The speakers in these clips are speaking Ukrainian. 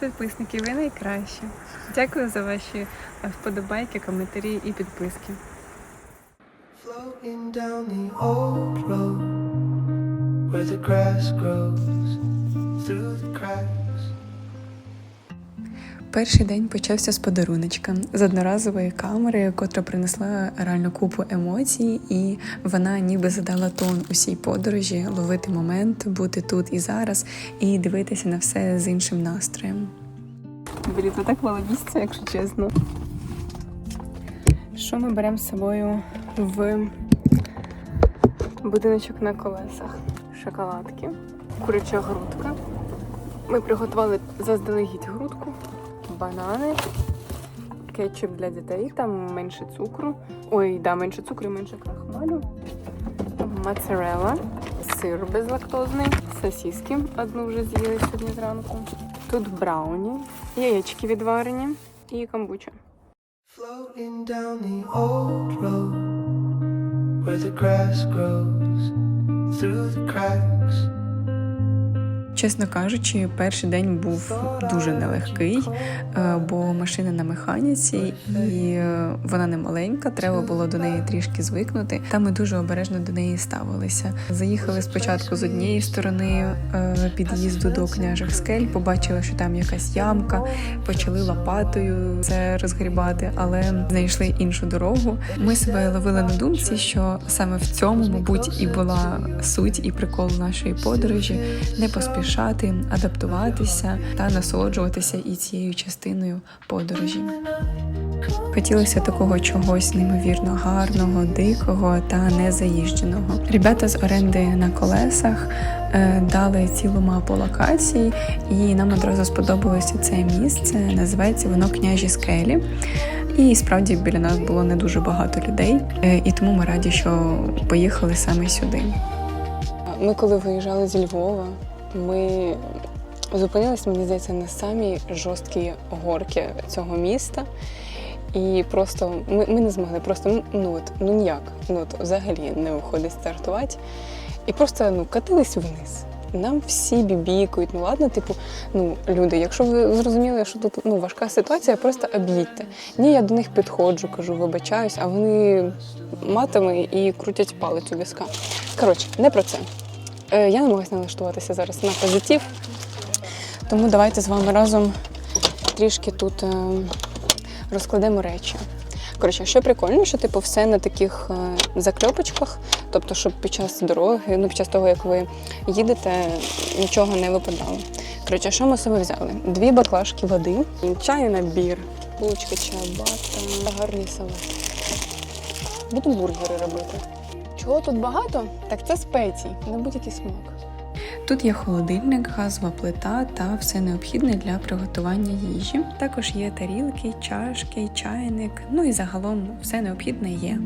підписники, ви найкращі. Дякую за ваші е, вподобайки, коментарі і підписки. Floating down the old road where the grass grows through the cracks. Перший день почався з подаруночка з одноразової камери, котра принесла реально купу емоцій, і вона ніби задала тон усій подорожі, ловити момент, бути тут і зараз, і дивитися на все з іншим настроєм. Блін, це так мало місця, якщо чесно. Що ми беремо з собою в будиночок на колесах? Шоколадки, куряча грудка. Ми приготували заздалегідь грудку, банани, кетчуп для дітей, там менше цукру. Ой, да, менше цукру і менше крахмалю. Моцарелла, сир безлактозний, сосиски. Одну вже з'їли сьогодні зранку. Тут брауні, яєчки відварені і камбуча. Through the cracks. Чесно кажучи, перший день був дуже нелегкий, е, бо машина на механіці, і е, вона не маленька. Треба було до неї трішки звикнути. Та ми дуже обережно до неї ставилися. Заїхали спочатку з однієї сторони е, під'їзду до княжих скель. Побачили, що там якась ямка, почали лопатою це розгрібати, але знайшли іншу дорогу. Ми себе ловили на думці, що саме в цьому, мабуть, і була суть і прикол нашої подорожі не поспішати, адаптуватися та насолоджуватися і цією частиною подорожі. Хотілося такого чогось неймовірно гарного, дикого та незаїждженого. Ребята з оренди на колесах е, дали цілу мапу локацій, і нам одразу сподобалося це місце. Називається воно Княжі скелі. І справді біля нас було не дуже багато людей, е, і тому ми раді, що поїхали саме сюди. Ми коли виїжджали зі Львова, ми зупинилися, мені здається, на самій жорсткій горки цього міста. І просто ми, ми не змогли, просто ну от ну ніяк, ну от взагалі не виходить стартувати. І просто ну катились вниз. Нам всі бібікують. Ну ладно, типу, ну люди, якщо ви зрозуміли, що тут ну важка ситуація, просто об'їдьте. Ні, я до них підходжу, кажу, вибачаюсь, а вони матами і крутять палець у візка. Коротше, не про це. Е, я намагаюся налаштуватися зараз на позитив. Тому давайте з вами разом трішки тут е, розкладемо речі. Коротше, що прикольно, що типу все на таких е, закльопочках, тобто, щоб під час дороги, ну під час того, як ви їдете, нічого не випадало. Коротше, що ми з собою взяли? Дві баклажки води, чайний набір, булочка чабата, гарний салат. Буду бургери робити. Чого тут багато? Так це спецій, на будь-який смак. Тут є холодильник, газова плита та все необхідне для приготування їжі. Також є тарілки, чашки, чайник. Ну і загалом все необхідне є.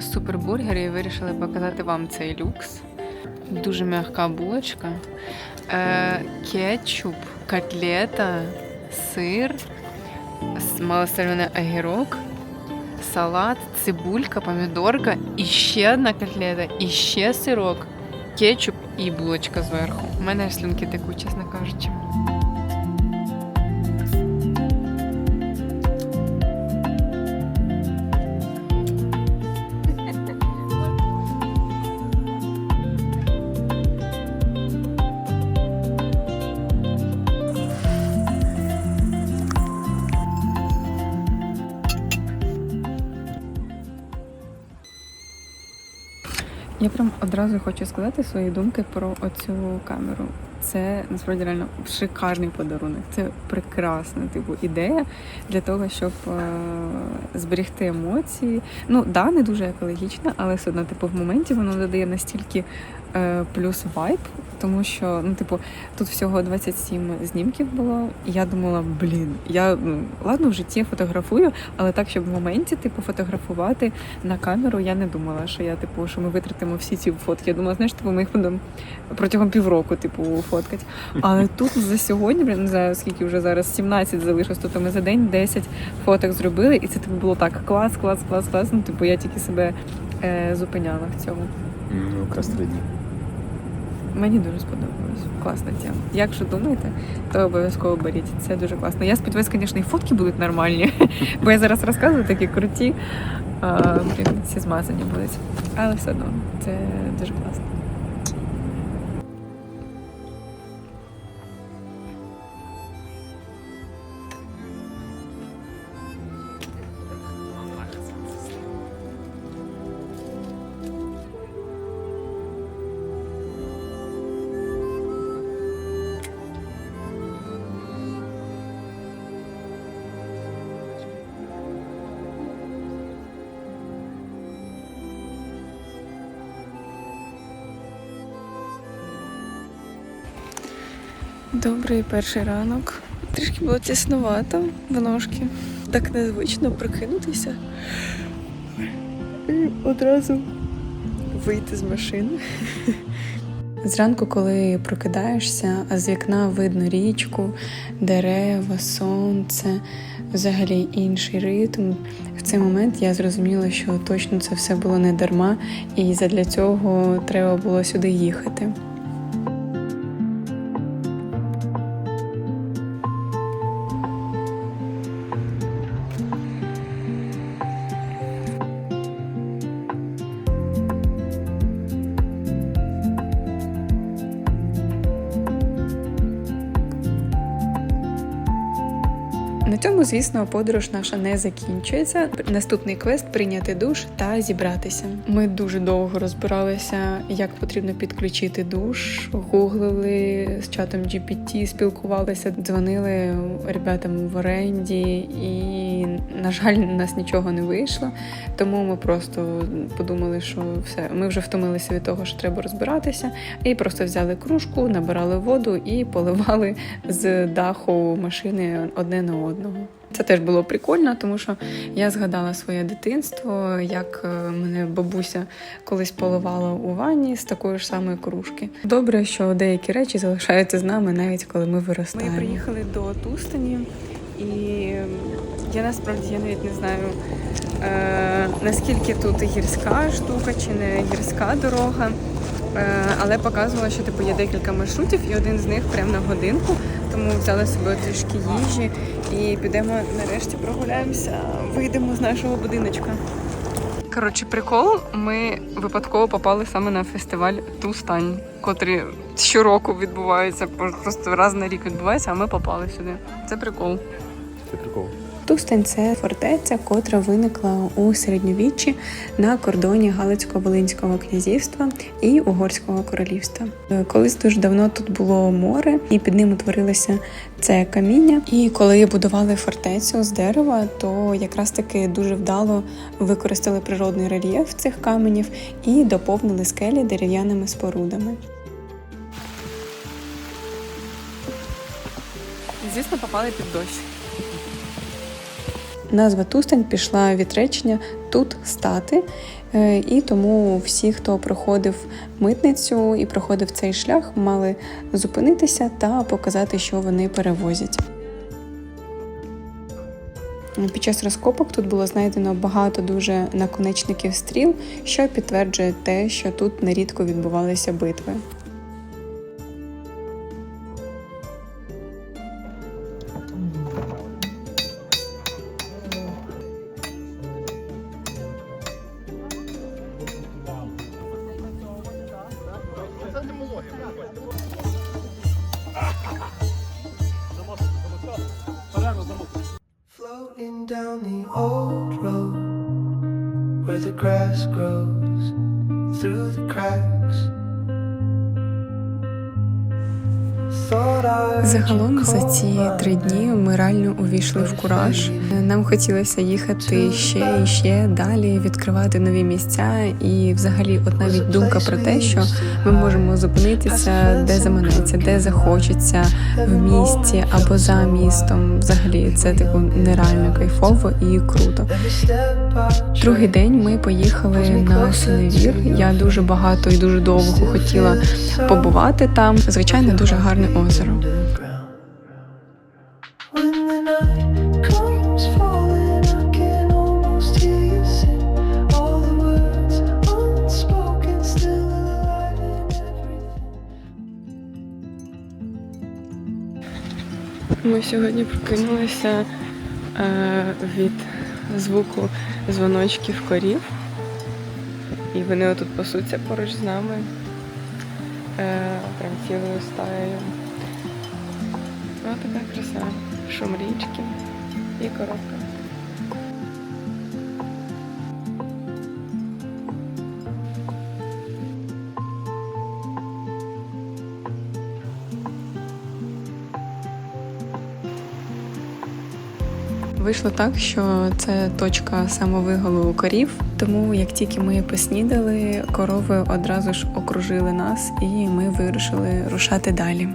Супербургери і вирішили показати вам цей люкс. Дуже м'яка булочка, е, кетчуп, котлета, сир, малосолений огірок, салат, цибулька, помідорка, і ще одна котлета, і ще сирок, кетчуп і булочка зверху. У мене слюнки текуть, чесно кажучи. Я прям одразу хочу сказати свої думки про оцю камеру. Це насправді реально шикарний подарунок. Це прекрасна типу ідея для того, щоб е- зберегти емоції. Ну да, не дуже екологічна, але все одно, типу, в моменті воно додає настільки плюс вайб, тому що ну, типу, тут всього 27 знімків було. І я думала, блін, я ну ладно в житті фотографую, але так, щоб в моменті типу фотографувати на камеру, я не думала, що я типу, що ми витратимо всі ці фотки. Я думала, знаєш, типу, ми їх будемо протягом півроку, типу, фоткати. Але тут за сьогодні, блін, знаю, скільки вже зараз 17 залишилось, тобто ми за день 10 фоток зробили, і це типу було так клас, клас, клас, клас. Ну, типу, я тільки себе е, зупиняла в цьому. Ну, якраз. Мені дуже сподобалось. Класна тема. Якщо думаєте, то обов'язково беріть. Це дуже класно. Я сподіваюся, звісно, і фотки будуть нормальні, бо я зараз розказую такі круті. Всі змазані будуть. Але все одно це дуже класно. Добрий перший ранок. Трішки було тіснувато в ножки. Так незвично прокинутися. І одразу вийти з машини. Зранку, коли прокидаєшся, а з вікна видно річку, дерева, сонце, взагалі інший ритм. В цей момент я зрозуміла, що точно це все було не дарма, і задля цього треба було сюди їхати. Цьому, звісно, подорож наша не закінчується. Наступний квест прийняти душ та зібратися. Ми дуже довго розбиралися, як потрібно підключити душ, гуглили з чатом GPT, спілкувалися, дзвонили ребятам в оренді, і, на жаль, у нас нічого не вийшло. Тому ми просто подумали, що все, ми вже втомилися від того, що треба розбиратися, і просто взяли кружку, набирали воду і поливали з даху машини одне на одного. Це теж було прикольно, тому що я згадала своє дитинство, як е, мене бабуся колись поливала у ванні з такої ж самої кружки. Добре, що деякі речі залишаються з нами навіть коли ми виростаємо. Ми приїхали до Тустані, і я насправді я навіть не знаю. Е, наскільки тут гірська штука чи не гірська дорога, е, але показувала, що типу є декілька маршрутів, і один з них прямо на годинку. Тому взяли з собою трішки їжі і підемо нарешті прогуляємося, вийдемо з нашого будиночка. Коротше, прикол, ми випадково попали саме на фестиваль Тустань, котрий щороку відбувається, просто раз на рік відбувається, а ми попали сюди. Це прикол. Це прикол. Тустань це фортеця, котра виникла у середньовіччі на кордоні Галицько-Волинського князівства і Угорського королівства. Е, Колись дуже давно тут було море, і під ним утворилося це каміння. І коли будували фортецю з дерева, то якраз таки дуже вдало використали природний рельєф цих каменів і доповнили скелі дерев'яними спорудами. Звісно, попали під дощ. Назва Тустань пішла від речення тут стати, Е, і тому всі, хто проходив митницю і проходив цей шлях, мали зупинитися та показати, що вони перевозять. Під час розкопок тут було знайдено багато дуже наконечників стріл, що підтверджує те, що тут нерідко відбувалися битви. Old road where the grass grows through the cracks. Загалом за ці три дні ми реально увійшли в кураж. Нам хотілося їхати ще і ще далі, відкривати нові місця. І, взагалі, от навіть думка про те, що ми можемо зупинитися, де заманеться, де захочеться, в місті або за містом. Взагалі, це типу нереально кайфово і круто. Другий день ми поїхали на синевір. Я дуже багато і дуже довго хотіла побувати там. Звичайно, дуже гарне озеро. Ми сьогодні прокинулися е, від звуку дзвоночків корів. І вони отут пасуться поруч з нами. Е, прям цілою стаєю. Ось така краса. Шум річки і коробка. Вийшло так, що це точка самовиголу корів. Тому як тільки ми поснідали, корови одразу ж окружили нас, і ми вирішили рушати далі.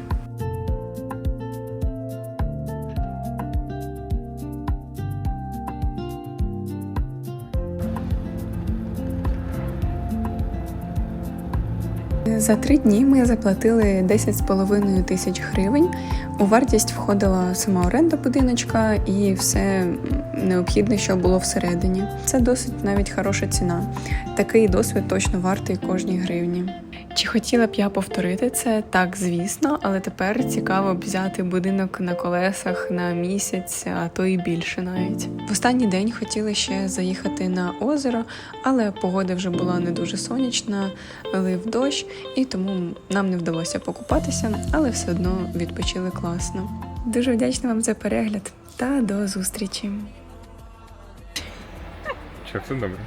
За три дні ми заплатили 10,5 тисяч гривень. У вартість входила сама оренда будиночка і все необхідне, що було всередині. Це досить навіть хороша ціна. Такий досвід точно вартий кожній гривні. Чи хотіла б я повторити це? Так, звісно, але тепер цікаво б взяти будинок на колесах на місяць, а то і більше навіть. В останній день хотіли ще заїхати на озеро, але погода вже була не дуже сонячна, лив дощ, і тому нам не вдалося покупатися, але все одно відпочили класно. Дуже вдячна вам за перегляд та до зустрічі! Все добре?